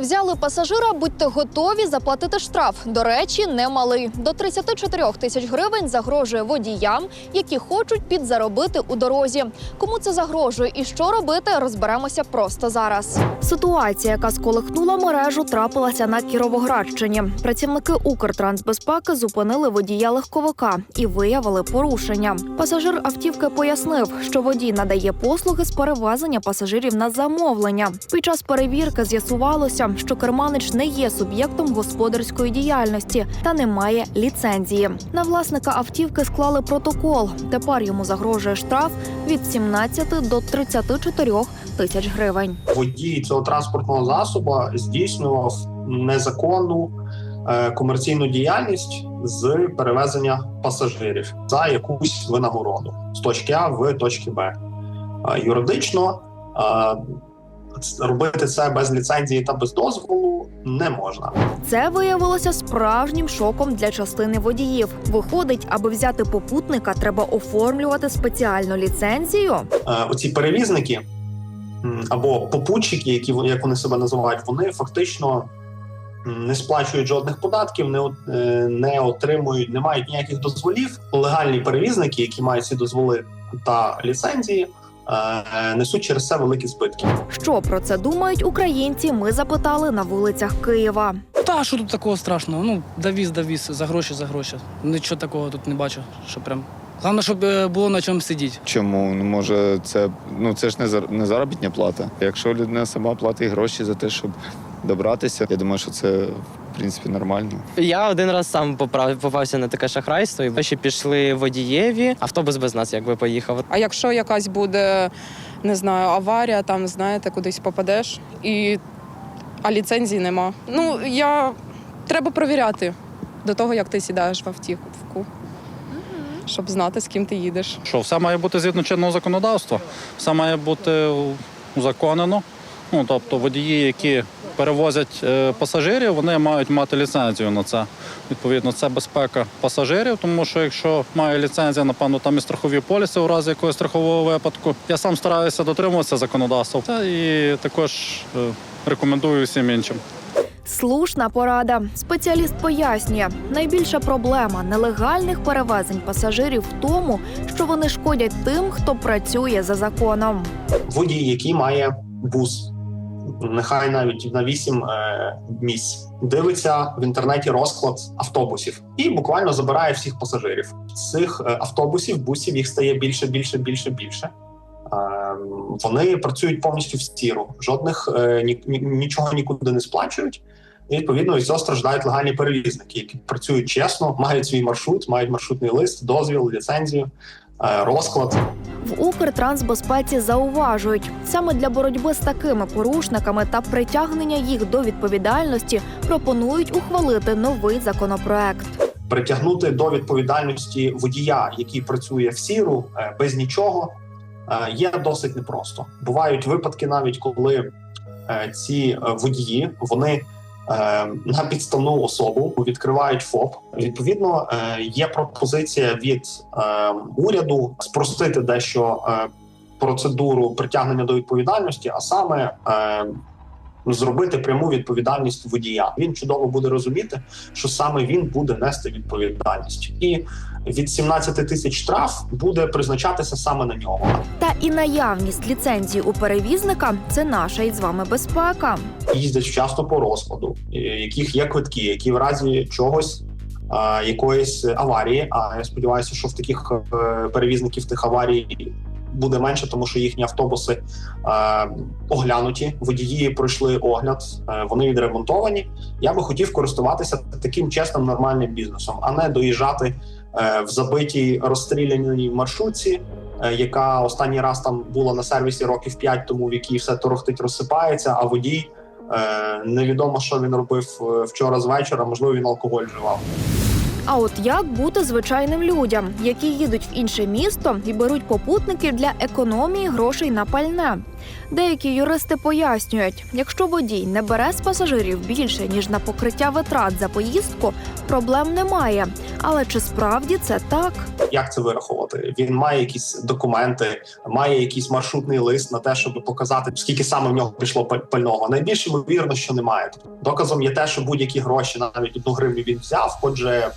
Взяли пасажира, будьте готові заплатити штраф. До речі, немалий. До 34 тисяч гривень загрожує водіям, які хочуть підзаробити у дорозі. Кому це загрожує і що робити, розберемося просто зараз. Ситуація, яка сколихнула мережу, трапилася на Кіровоградщині. Працівники Укртрансбезпеки зупинили водія легковика і виявили порушення. Пасажир автівки пояснив, що водій надає послуги з перевезення пасажирів на замовлення. Під час перевірки з'ясувалося, що керманич не є суб'єктом господарської діяльності та не має ліцензії. На власника автівки склали протокол. Тепер йому загрожує штраф від 17 до 34 тисяч гривень. водій цього транспортного засобу здійснював незаконну е, комерційну діяльність з перевезення пасажирів за якусь винагороду з точки А в точки Б. Е, Юридично е, робити це без ліцензії та без дозволу не можна. Це виявилося справжнім шоком для частини водіїв. Виходить, аби взяти попутника, треба оформлювати спеціальну ліцензію. Е, Оці перевізники або попутчики, які як вони себе називають, вони фактично не сплачують жодних податків, не, е, не отримують, не мають ніяких дозволів. Легальні перевізники, які мають ці дозволи та ліцензії, несуть через це великі збитки. Що про це думають українці? Ми запитали на вулицях Києва. Та що тут такого страшного? Ну, довіз, довіз, за гроші, за гроші. Нічого такого тут не бачу, що прям. Головне, щоб е, було на чому сидіти. Чому? Ну, може, це ну це ж не зар- не заробітня плата. Якщо людина сама платить гроші за те, щоб добратися, я думаю, що це в принципі нормально. Я один раз сам поправ- попався на таке шахрайство, і ще пішли водієві. Автобус без нас якби поїхав. А якщо якась буде, не знаю, аварія, там знаєте, кудись попадеш, і а ліцензії нема. Ну я треба провіряти до того, як ти сідаєш в автівку, щоб знати, з ким ти їдеш. Що все має бути згідно чинного законодавства, все має бути узаконено. Ну тобто водії, які перевозять е, пасажирів, вони мають мати ліцензію на це. Відповідно, це безпека пасажирів, тому що якщо має ліцензія, напевно, там і страхові поліси у разі якогось страхового випадку. Я сам стараюся дотримуватися законодавства Та і також е, рекомендую всім іншим. Слушна порада. Спеціаліст пояснює, найбільша проблема нелегальних перевезень пасажирів в тому, що вони шкодять тим, хто працює за законом. Водій, який має бус, нехай навіть на 8 е, місць, дивиться в інтернеті розклад автобусів і буквально забирає всіх пасажирів. Цих е, автобусів, бусів їх стає більше, більше, більше, більше. Е, вони працюють повністю в стіру, жодних е, ні, ні- нічого нікуди не сплачують. І відповідно від цього страждають легальні перевізники, які працюють чесно, мають свій маршрут, мають маршрутний лист, дозвіл, ліцензію, розклад. В Укртрансбезпеці зауважують, саме для боротьби з такими порушниками та притягнення їх до відповідальності пропонують ухвалити новий законопроект. притягнути до відповідальності водія, який працює в сіру е, без нічого, е, є досить непросто. Бувають випадки, навіть коли е, ці е, водії вони е, на підставну особу відкривають ФОП. Відповідно, е, є пропозиція від е, уряду спростити дещо е, процедуру притягнення до відповідальності, а саме е, зробити пряму відповідальність водія. Він чудово буде розуміти, що саме він буде нести відповідальність, і від 17 тисяч штраф буде призначатися саме на нього. Та і наявність ліцензії у перевізника це наша із вами безпека. Їздять вчасно по розкладу, е, яких є квитки, які в разі чогось. Якоїсь аварії, а я сподіваюся, що в таких е, перевізників тих аварій буде менше, тому що їхні автобуси е, оглянуті, водії пройшли огляд, е, вони відремонтовані. Я би хотів користуватися таким чесним нормальним бізнесом, а не доїжджати е, в забитій розстріляній маршрутці, е, яка останній раз там була на сервісі років 5 тому, в якій все торохтить, розсипається, а водій е, невідомо, що він робив е, вчора з вечора, можливо, він алкоголь вживав. А от як бути звичайним людям, які їдуть в інше місто і беруть попутників для економії грошей на пальне? Деякі юристи пояснюють, якщо водій не бере з пасажирів більше ніж на покриття витрат за поїздку, проблем немає. Але чи справді це так? Як це вирахувати? Він має якісь документи, має якийсь маршрутний лист на те, щоб показати, скільки саме в нього пішло паль- пального. Найбільш ймовірно, що немає. Доказом є те, що будь-які гроші, навіть одну гривню він взяв. Отже,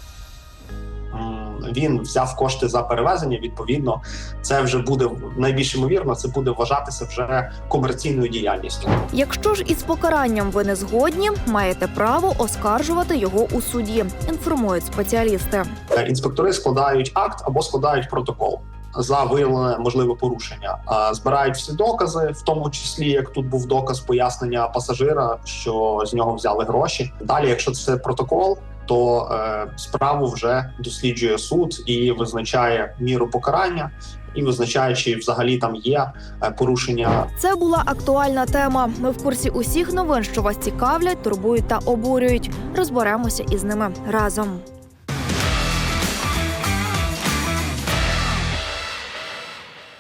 він взяв кошти за перевезення. Відповідно, це вже буде найбільш ймовірно, це буде вважатися вже комерційною діяльністю. Якщо ж із покаранням ви не згодні, маєте право оскаржувати його у суді. Інформують спеціалісти. Е, інспектори складають акт або складають протокол за виявлене можливе порушення. А збирають всі докази, в тому числі як тут був доказ пояснення пасажира, що з нього взяли гроші. Далі, якщо це протокол. То е, справу вже досліджує суд і визначає міру покарання, і визначає, чи взагалі там є е, порушення Це була актуальна тема. Ми в курсі усіх новин, що вас цікавлять, турбують та обурюють. Розберемося із ними разом.